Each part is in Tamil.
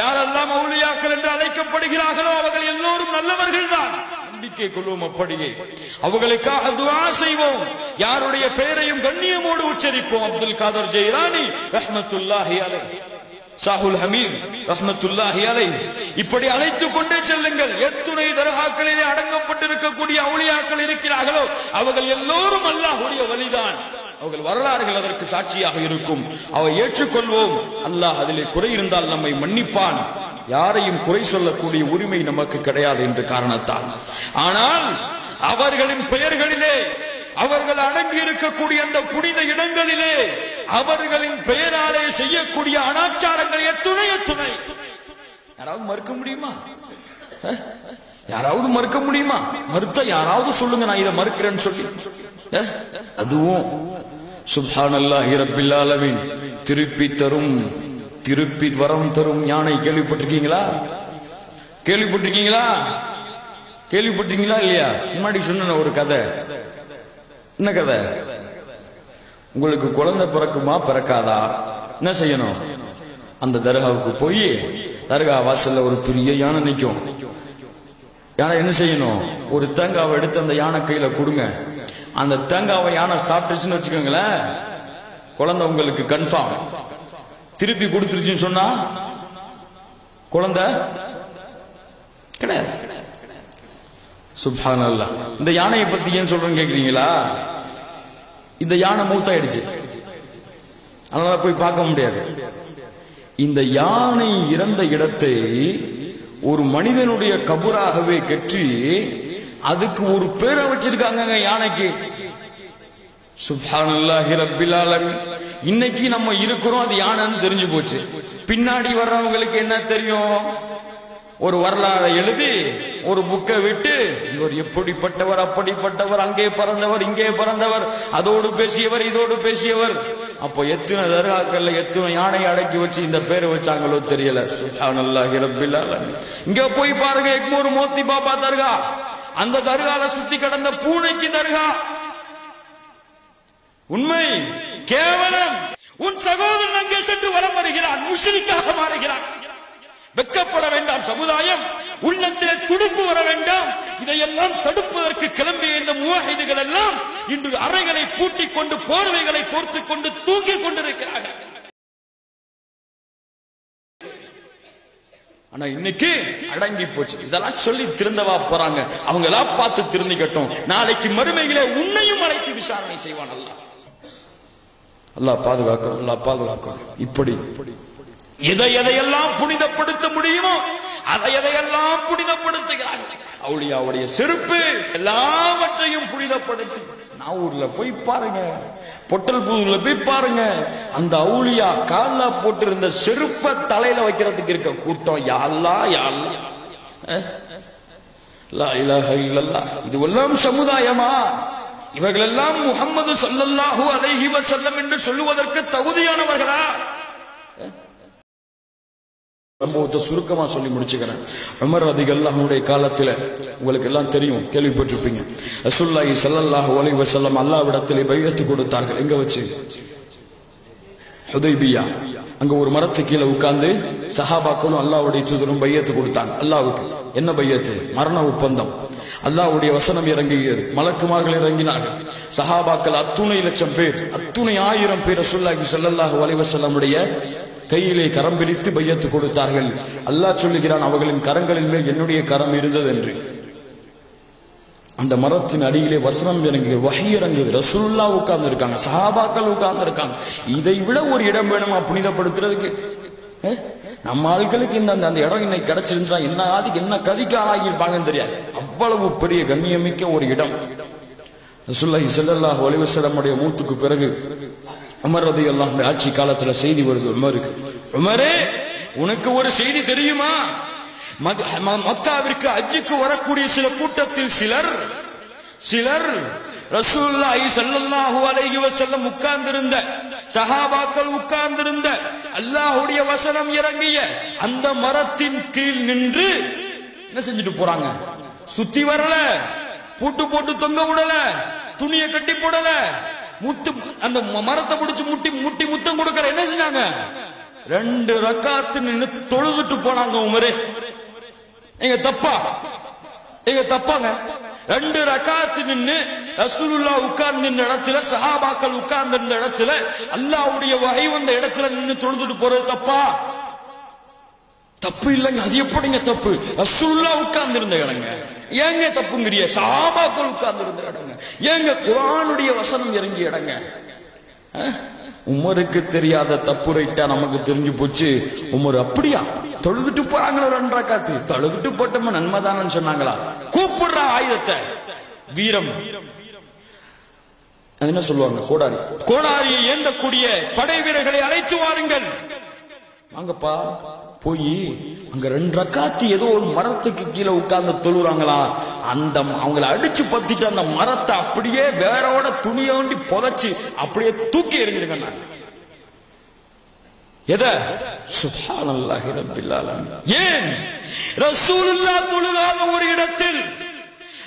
யாரெல்லாம் அவுளியாக்கள் என்று அழைக்கப்படுகிறார்களோ அவர்கள் எல்லோரும் நல்லவர்கள் தான் நம்பிக்கை கொள்வோம் அப்படியே. அவர்களுக்காக துவா செய்வோம். யாருடைய பெயரையும் கண்ணியமோடு உச்சரிப்போம். அப்துல் காதர் ஜெயராணி ரஹ்மத்துல்லாஹி அலை சாகுல் ஹமீத் ரஹ்மத்துல்லாஹி அலை இப்படி அழைத்துக் கொண்டே செல்லுங்கள். எத்துணை தர்காக்களிலே அடங்கப்பட்டிருக்கக்கூடிய அவுளியாக்கள் இருக்கிறார்களோ அவர்கள் எல்லோரும் அல்லாஹுடைய வழிதான். அவர்கள் வரலாறுகள் அதற்கு சாட்சியாக இருக்கும். அவை ஏற்றுக்கொள்வோம். அல்லாஹ் அதிலே குறை இருந்தால் நம்மை மன்னிப்பான். யாரையும் குறை சொல்லக்கூடிய உரிமை நமக்கு கிடையாது என்று காரணத்தால் ஆனால் அவர்களின் பெயர்களிலே அவர்கள் அடங்கி இருக்கக்கூடிய அந்த புனித இடங்களிலே அவர்களின் பெயராலே செய்யக்கூடிய அனாச்சாரங்கள் எத்துணை எத்துணை. யாராவது மறுக்க முடியுமா? யாராவது மறுக்க முடியுமா? மறுத்த யாராவது சொல்லுங்க நான் இதை மறுக்கிறேன்னு சொல்லி. அதுவும் சுப்ஹானல்லாஹி ரப்பில் ஆலமீன். திருப்பி தரும் திருப்பி வரம் தரும் யானை கேள்விப்பட்டிருக்கீங்களா? கேள்விப்பட்டிருக்கீங்களா? கேள்விப்பட்டிருக்கீங்களா இல்லையா? முன்னாடி சொன்ன ஒரு கதை. என்ன கதை? உங்களுக்கு குழந்தை பிறக்குமா? பிறக்காதா? என்ன செய்யணும்? அந்த தர்காவுக்கு போய் தர்கா வாசல்ல ஒரு பெரிய யானை நிற்கும் யானை என்ன செய்யணும்? ஒரு தேங்காவை எடுத்து அந்த யானை கையில கொடுங்க. அந்த தேங்காவை யானை சாப்பிட்டுச்சுன்னு வச்சுக்கோங்களேன் குழந்தை உங்களுக்கு கன்ஃபார்ம் திருப்பி கொடுத்துருச்சுன்னு சொன்னா குழந்தை கிடையாது. சுப்ஹான் இந்த யானையை பத்தி ஏன் சொல்றேன்னு கேக்குறீங்களா? இந்த யானை மூத்தாயிடுச்சு. அதனால போய் பார்க்க முடியாது. இந்த யானை இறந்த இடத்தை ஒரு மனிதனுடைய கபூராகவே கற்றி அதுக்கு ஒரு பேரை வச்சிருக்காங்க யானைக்கு. சுபானல்லாஹி ரப்பில் ஆலமீன். இன்னைக்கு நம்ம இருக்கிறோம் அது யானைன்னு தெரிஞ்சு போச்சு. பின்னாடி வர்றவங்களுக்கு என்ன தெரியும்? ஒரு வரலாறை எழுதி ஒரு புக்கை விட்டு இவர் எப்படிப்பட்டவர் அப்படிப்பட்டவர் அங்கே பிறந்தவர் இங்கே பிறந்தவர் அதோடு பேசியவர் இதோடு பேசியவர். அப்போ எத்தனை தர்காக்கள்ல எத்தனை யானையை அடக்கி வச்சு இந்த பேரை வச்சாங்களோ தெரியல. சுப்ஹானல்லாஹி ரப்பில் இங்க போய் பாருங்க எக்மூர் மோத்தி பாபா தர்கா. அந்த தர்கால சுத்தி கடந்த பூனைக்கு தர்கா. உண்மை? கேவலம். உன் சகோதரன் அங்கே சென்று வரம் வருகிறான் முஷ்ரிக்காக மாறுகிறான். வெக்கப்பட வேண்டும் சமுதாயம் உள்ளத்திலே துடுப்பு வர வேண்டாம். இதையெல்லாம் தடுப்பதற்கு கிளம்பிய இந்த முவாஹிதுகள் எல்லாம் இன்று அறைகளை பூட்டிக் கொண்டு போர்வைகளை போர்த்துக் கொண்டு தூங்கிக் கொண்டிருக்கிறார்கள். ஆனா இன்னைக்கு அடங்கி போச்சு. இதெல்லாம் சொல்லி திருந்தவா போறாங்க. அவங்க எல்லாம் பார்த்து திருந்திக்கட்டும். நாளைக்கு மறுமையில உன்னையும் அழைத்து விசாரணை செய்வான் அல்லாஹ். அல்லாஹ் பாதுகாக்கணும் அல்லாஹ் பாதுகாக்கணும் இப்படி. எதை எதையெல்லாம் புனிதப்படுத்த முடியுமோ அதை எதையெல்லாம் புனிதப்படுத்துகிறார்கள்? அவளியாவுடைய செருப்பு எல்லாவற்றையும் புனிதப்படுத்தி. நாவூர்ல போய் பாருங்க. பொட்டல் புதுல போய் பாருங்க. அந்த அவுளியா கால்ல போட்டிருந்த செருப்ப தலையில வைக்கிறதுக்கு இருக்க கூட்டம் யாழ்லா யாழ்லா. லா இலாஹ இல்லல்லாஹ். இதுவெல்லாம் சமுதாயமா? இவர்களெல்லாம் முகம்மது ஸல்லல்லாஹு அலைஹி வசல்லம் என்று சொல்லுவதற்கு தகுதியானவர்களா? சம்பவத்தை சுருக்கமா சொல்லி முடிச்சுக்கிறேன். உமர் அவனுடைய காலத்துல உங்களுக்கு எல்லாம் தெரியும் கேள்விப்பட்டிருப்பீங்க. ரசூலுல்லாஹி ஸல்லல்லாஹு அலைஹி வசல்லம் அல்லாவிடத்திலே பையத்து கொடுத்தார்கள். எங்க வச்சு? ஹுதைபியா. அங்க ஒரு மரத்து கீழே உட்கார்ந்து சஹாபாக்களும் அல்லாவுடைய தூதரும் பையத்து கொடுத்தாங்க. அல்லாவுக்கு என்ன பையத்து? மரண ஒப்பந்தம். அல்லாஹ்வுடைய வசனம் இறங்கியது மலக்குமார்கள் இறங்கினார்கள். சஹாபாக்கள் அத்துணை லட்சம் பேர் அத்துணை ஆயிரம் பேர் அசுல்லாஹி ஸல்லல்லாஹு அலைஹி வசல்லமுடைய கையிலே கரம் பிரித்து பையத்து கொடுத்தார்கள். அல்லாஹ் சொல்லுகிறான் அவர்களின் கரங்களின் மேல் என்னுடைய கரம் இருந்தது என்று. அந்த மரத்தின் அடியிலே வசனம் இறங்குது வகை இறங்குது ரசூல்லா உட்கார்ந்து இருக்காங்க சஹாபாக்கள் உட்கார்ந்து இருக்காங்க இதை விட ஒரு இடம் வேணுமா புனிதப்படுத்துறதுக்கு? நம்ம ஆட்களுக்கு இந்த அந்த- அந்த இடம் இன்னைக்கு கிடைச்சிருந்தா என்ன ஆதிக்கு என்ன கதிக்கு ஆளாகியிருப்பாங்கன்னு தெரியாது. அவ்வளவு பெரிய கண்ணியமிக்க ஒரு இடம். ரசூலுல்லாஹி ஸல்லல்லாஹு அலைஹி வஸல்லமுடைய மூத்துக்கு பிறகு உமர் ரலியல்லாஹு ஆட்சி காலத்துல செய்தி வருது உமருக்கு. உமரே உனக்கு ஒரு செய்தி தெரியுமா? மத்- ம- மக்காவிற்கு அஜிக்கு வரக்கூடிய சில கூட்டத்தில் சிலர் சிலர் ரசூலுல்லாஹி ஸல்லல்லாஹு அலைஹி வஸல்லம் உட்கார்ந்திருந்த சஹாபாக்கள் உட்கார்ந்திருந்த அல்லாஹ்வுடைய வசனம் இறங்கிய அந்த மரத்தின் கீழ் நின்று என்ன செஞ்சுட்டு போறாங்க? சுத்தி வரல பூட்டு போட்டு தொங்க விடல துணியை கட்டி போடல முத்து அந்த மரத்தை பிடிச்சு முட்டி முட்டி முத்தம் கொடுக்கற என்ன செஞ்சாங்க? ரெண்டு ரக்காத்து நின்று தொழுதுட்டு போனாங்க உமரே. எங்க தப்பா? எங்க தப்பாங்க. ரெண்டு ரக்காத்து நின்னு ரசூலுல்லா உட்கார்ந்து இந்த இடத்துல சஹாபாக்கள் உட்கார்ந்து இருந்த இடத்துல அல்லாவுடைய வகை வந்த இடத்துல நின்னு தொழுதுட்டு போறது தப்பா? தப்பு இல்லைங்க. அது எப்படிங்க தப்பு? ரசூலுல்லா உட்கார்ந்து இருந்த இடங்க. ஏங்க தப்புங்கிறிய? சஹாபாக்கள் உட்கார்ந்து இருந்த இடங்க. ஏங்க குரானுடைய வசனம் இறங்கிய இடங்க. உமருக்கு தெரியாத தப்பு ரைட்டா நமக்கு தெரிஞ்சு போச்சு. உமர் அப்படியா? தொழுதுட்டு போறாங்களோ ரெண்டரை காத்து. தொழுதுட்டு போட்டோம் நன்மைதானு சொன்னாங்களா? கூப்பிடுற ஆயுதத்தை. வீரம். அது என்ன சொல்லுவாங்க? கோடாரி. கோடாரியை ஏந்தக்கூடிய படை வீரர்களை அழைத்து வாருங்கள். வாங்கப்பா போய் அங்க ரெண்டு ரக்காத்து ஏதோ ஒரு மரத்துக்கு கீழே உட்கார்ந்து தொழுறாங்களா? அந்த அவங்கள அடிச்சு பத்திட்டு அந்த மரத்தை அப்படியே வேறோட துணியோண்டி புதைச்சு அப்படியே தூக்கி எறிஞ்சிருங்க நான். எத? சுப்ஹானல்லாஹி ரப்பில் ஏன்? ரசூலுல்லாஹ் தொழுகாத ஒரு இடத்தில்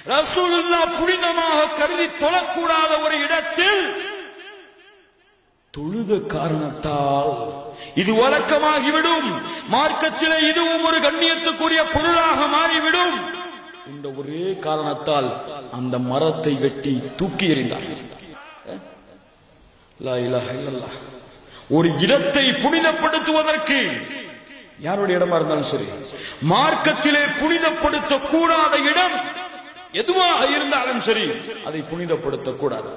ரசூலுல்லா புனிதமாக கருதி தொழக்கூடாத ஒரு இடத்தில் தொழுத காரணத்தால் இது வழக்கமாகிவிடும். மார்க்கத்திலே இதுவும் ஒரு கண்ணியத்துக்குரிய பொருளாக மாறிவிடும். இந்த ஒரே காரணத்தால் அந்த மரத்தை வெட்டி தூக்கி எறிந்தார்கள் ஒரு இடத்தை புனிதப்படுத்துவதற்கு யாருடைய இடமா இருந்தாலும் சரி மார்க்கத்திலே புனிதப்படுத்த கூடாத இடம் எதுவாக இருந்தாலும் சரி அதை புனிதப்படுத்த கூடாது